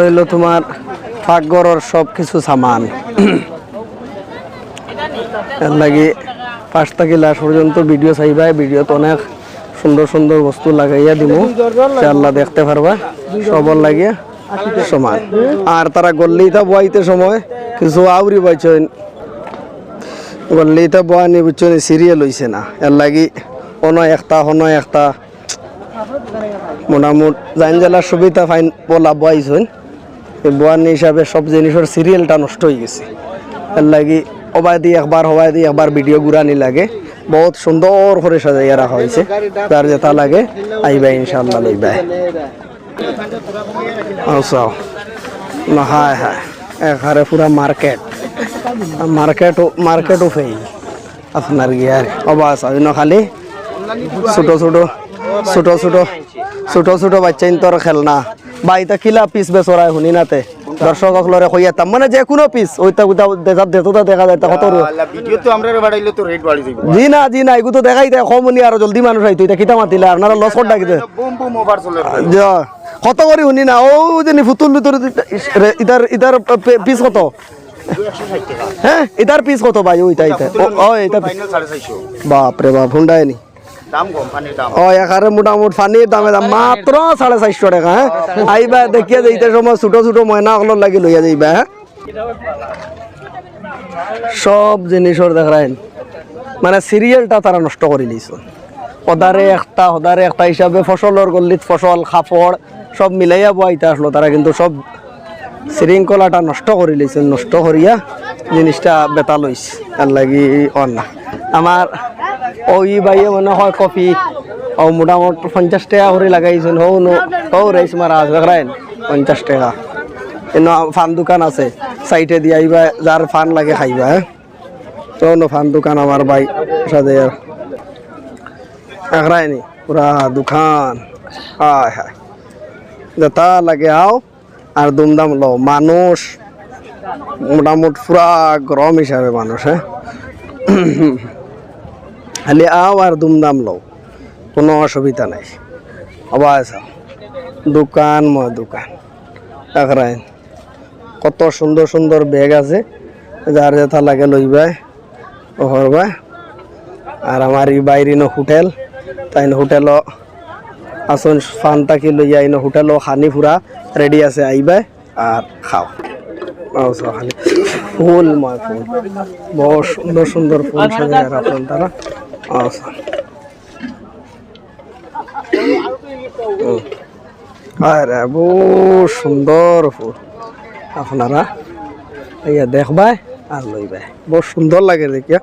হইল তোমার পাকঘরের সব কিছু সামান। এর লাগি পাঁচটা ক্লাস পর্যন্ত ভিডিও চাইবা ভিডিওতে অনেক সুন্দর সুন্দর বস্তু লাগাইয়া দিব আল্লাহ দেখতে পারবা, সবর লাগিয়া সমান। আর তারা গল্লিটা বইতে সময়, কিছু আউরি বইছেন গল্লিটা বয়া নি বুঝছেন সিরিয়াল হইছে না। এর লাগি অন একটা হন একটা মোটামুট জাইন জেলার সুবিধা ফাইন বলা বয়াইছেন বোয়ানি হিসাবে সব জিনিসের সিরিয়ালটা নষ্ট হয়ে গেছে। এর লাগি অবাই দিয়ে একবার হবাই দিয়ে একবার ভিডিও ঘুরানি লাগে। বহুত সুন্দর করে সাজাইয়া রাখা হয়েছে। তার যেটা লাগে, আইবা ইনশাল্লাহ লইবা। আচ্ছা হায় হায়। এখানে পুরা মার্কেট। মার্কেট মার্কেটও ফেই আপনার গিয়ার, অবাস না খালি? ছোট ছোট। ছোট ছোট ছোট ছোট বাচ্চা তোর খেলনা। বা এটা কিলা পিস বেচরায় শুনি নাতে? মানে যে কোনো পিস ওইটা ওইটা দেখা দেতোটা দেখা যায় কত ভিডিও তো আমরা বাড়াইলে তো রেট বাড়ি যাবে। জি না জি না এগুলো তো দেখাই দেয় আর জলদি মানুষ আইতো এটা কিতা মাতিলে আপনারা লস কর ডাকিতে বুম বুম ওভার চলে। যা কত করে শুনি না? ও যে নি ফুতুল ভিতর ইতার ইতার পিস কত? হ্যাঁ ইতার পিস কত ভাই ওইটা ও এটা বাপ রে বাপ হুন্ডাই নি? মোটামুটি মানে সিরিয়ালটা তারা নষ্ট করে নিয়েছে সদারে একটা সদারে একটা হিসাবে ফসলের গল্লিত ফসল খাপড় সব মিলাইয়া বইতে আসলো তারা কিন্তু সব শৃঙ্খলাটা নষ্ট করে লিছে, নষ্ট করিয়া জিনিসটা বেতা লইছে তার লাগি অন। না আমার ওই বাইয়ে মনে হয় কপি। ও মোটামুটি পঞ্চাশ টাকা করে লাগাইছেন। হৌ নো হৌ রাইস মারা আছে রাইন পঞ্চাশ টাকা। এনে ফান দোকান আছে, সাইটে দিয়ে আইবা, যার ফান লাগে খাইবা হ্যাঁ? তো ফান দোকান আমার ভাই, সাথে একরাইনি পুরা দোকান। হায় হায়। যেটা লাগে আও, আর দুমদাম লো মানুষ, মোটামুটি পুরা গরম হিসাবে মানুষ হ্যাঁ? খালি আও আর দুমদাম লো কোনো অসুবিধা নাই। আবার দোকান ম দোকান। একরাইন কত সুন্দর সুন্দর ব্যাগ আছে, যার যেথা লাগে লইবাই ও হরবা আর আমার এই বাইরে ন হোটেল, তাই হোটেলও আসুন ফানটা কি লইয়া ইন হোটেল খানি ফুরা, রেডি আছে, আইবা আর খাও। ফুল ময় ফুল। বহু সুন্দর সুন্দর ফুল সাজায় তারা। আরে বহু সুন্দর ফুল। আপনারা ইয়া দেখবাই আর লইবাই। বহু সুন্দর লাগে দেখিয়া